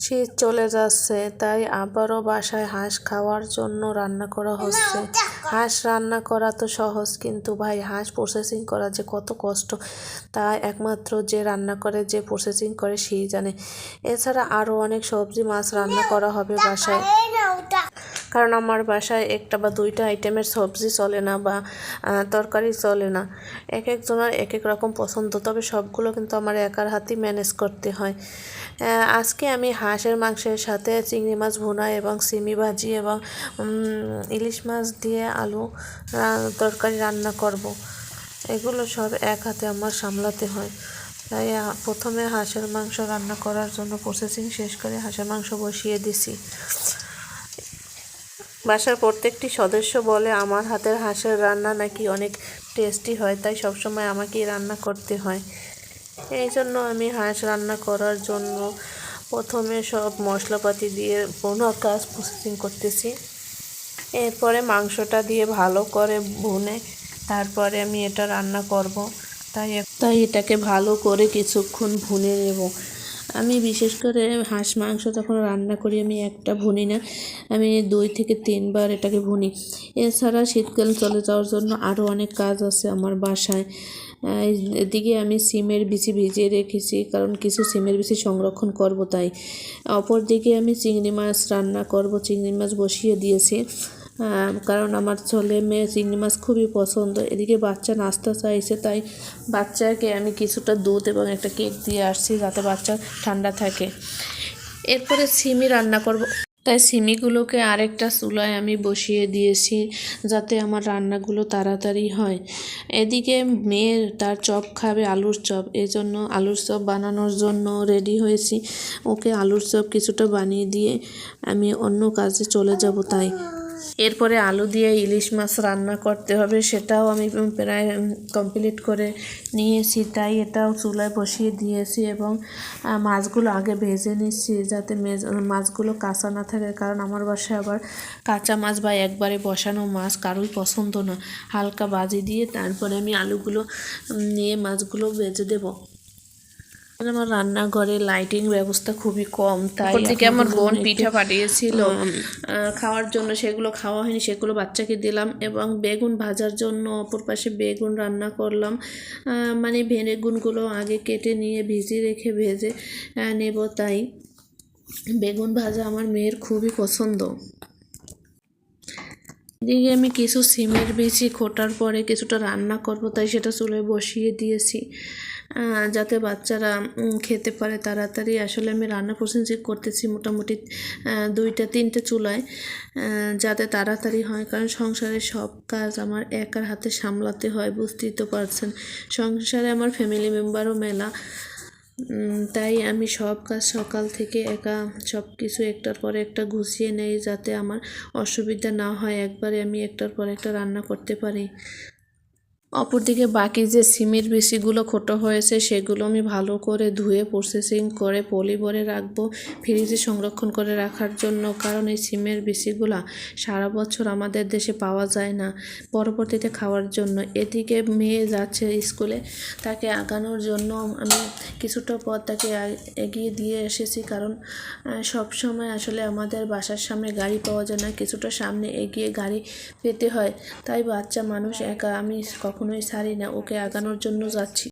শীত চলে যাচ্ছে, তাই আবারও বাসায় হাঁস খাওয়ার জন্য রান্না করা হচ্ছে। হাঁস রান্না করা তো সহজ, কিন্তু ভাই, হাঁস প্রসেসিং করা যে কত কষ্ট। তাই একমাত্র যে রান্না করে, যে প্রসেসিং করে, সেই জানে। এছাড়া আরও অনেক সবজি মাছ রান্না করা হবে বাসায়। কারণ আমার বাসায় একটা বা দুইটা আইটেমের সবজি চলে না বা তরকারি চলে না। এক একজনের এক এক রকম পছন্দ, তবে সবগুলো কিন্তু আমার একার হাতেই ম্যানেজ করতে হয়। আজকে আমি হাঁসের মাংসের সাথে চিংড়ি মাছ ভুনা এবং সিমি ভাজি এবং ইলিশ মাছ দিয়ে আলু তরকারি রান্না করব। এগুলো সব এক হাতে আমার সামলাতে হয়। তাই প্রথমে হাঁসের মাংস রান্না করার জন্য প্রসেসিং শেষ করে হাঁসের মাংস বসিয়ে দিছি। বাসার প্রত্যেকটি সদস্য বলে, আমার হাতের হাঁসের রান্না নাকি অনেক টেস্টি হয়, তাই সবসময় আমাকেই রান্না করতে হয়। এই জন্য আমি হাঁস রান্না করার জন্য প্রথমে সব মশলাপাতি দিয়ে কোনো কাজ প্রসেসিং করতেছি। এরপরে মাংসটা দিয়ে ভালো করে ভুনে তারপরে আমি এটা রান্না করব। তাই তাই এটাকে ভালো করে কিছুক্ষণ ভুনে নেব। আমি বিশেষ করে হাঁস মাংস যখন রান্না করি, আমি একটা ভুনি না, আমি দুই থেকে তিনবার এটাকে ভুনি। এছাড়া শীতকাল চলে যাওয়ার জন্য আরও অনেক কাজ আছে আমার বাসায়। এদিকে আমি সিমের বিচি ভিজিয়ে রেখেছি, কারণ কিছু সিমের বিচি সংরক্ষণ করব তাই। অপরদিকে আমি চিংড়ি মাছ রান্না করব, চিংড়ি মাছ বসিয়ে দিয়েছি। কারণ আমার ছেলে মেয়ে চিংড়ি মাছ খুবই পছন্দ। এদিকে বাচ্চা নাস্তা চাইছে, তাই বাচ্চাকে আমি কিছুটা দুধ এবং একটা কেক দিয়ে আসছি যাতে বাচ্চা ঠান্ডা থাকে। এরপরে সিমি রান্না করব। তাই সিমিগুলোকে আরেকটা চুলায় আমি বসিয়ে দিয়েছি যাতে আমার রান্নাগুলো তাড়াতাড়ি হয়। এদিকে মেয়ে তার চপ খাবে আলুর চপ। এজন্য আলুর চপ বানানোর জন্য রেডি হয়েছি। ওকে আলুর চপ কিছুটা বানিয়ে দিয়ে আমি অন্য কাজে চলে যাব তাই। এরপরে আলু দিয়ে ইলিশ মাছ রান্না করতে হবে, সেটাও আমি প্রায় কমপ্লিট করে নিয়েছি। তাই এটাও চুলায় বসিয়ে দিয়েছি এবং মাছগুলো আগে ভেজে নিচ্ছি যাতে মাছগুলো কাঁচা না থাকে, কারণ আমার বাসায় আবার কাঁচা মাছ বা একবারে বসানো মাছ কারোই পছন্দ না। হালকা বাজি দিয়ে তারপরে আমি আলুগুলো নিয়ে মাছগুলো ভেজে দেবো। আমার রান্নাঘরে লাইটিং ব্যবস্থা খুবই কম তাই থেকে আমার বোন পিঠা পাঠিয়েছিল খাওয়ার জন্য সেগুলো খাওয়া হয়নি সেগুলো বাচ্চাকে দিলাম এবং বেগুন ভাজার জন্য অপর পাশে বেগুন রান্না করলাম। মানে বেগুনগুলো আগে কেটে নিয়ে ভিজিয়ে রেখে ভেজে নেব তাই। বেগুন ভাজা আমার মেয়ের খুবই পছন্দ। এদিকে আমি কিছু সিমের বিচি খোটার পরে কিছুটা রান্না করব তাই সেটা চুলে বসিয়ে দিয়েছি। যাতে বাচ্চারা খেতে পারে তাড়াতাড়ি। আসলে আমি রান্না প্রসেসিং করতেছি মোটামুটি দুইটা, তিনটে চুলায় যাতে তাড়াতাড়ি হয়। কারণ সংসারের সব কাজ আমার একার হাতে সামলাতে হয়, বুঝতেই তো পারছেন। সংসারে আমার ফ্যামিলি মেম্বারও মেলা। তাই আমি সব কাজ সকাল থেকে একা সব কিছু একটার পর একটা গুছিয়ে নেই, যাতে আমার অসুবিধা না হয়। একবারে আমি একটার পর একটা রান্না করতে পারি। অপরদিকে বাকি যে সিমের বিচিগুলো খোটো হয়েছে, সেগুলো আমি ভালো করে ধুয়ে প্রসেসিং করে পলি ভরে রাখব, ফ্রিজে সংরক্ষণ করে রাখার জন্য। কারণ এই সিমের বিচিগুলা সারা বছর আমাদের দেশে পাওয়া যায় না পরবর্তীতে খাওয়ার জন্য। এদিকে মেয়ে যাচ্ছে স্কুলে, তাকে আগানোর জন্য আমি কিছুটা পথ তাকে এগিয়ে দিয়ে এসেছি। কারণ সব সময় আসলে আমাদের বাসার সামনে গাড়ি পাওয়া যায় না, কিছুটা সামনে এগিয়ে গাড়ি পেতে হয়। তাই বাচ্চা মানুষ একা আমি কখনোই ছাড়ি না ওকে আগানোর জন্য যাচ্ছি।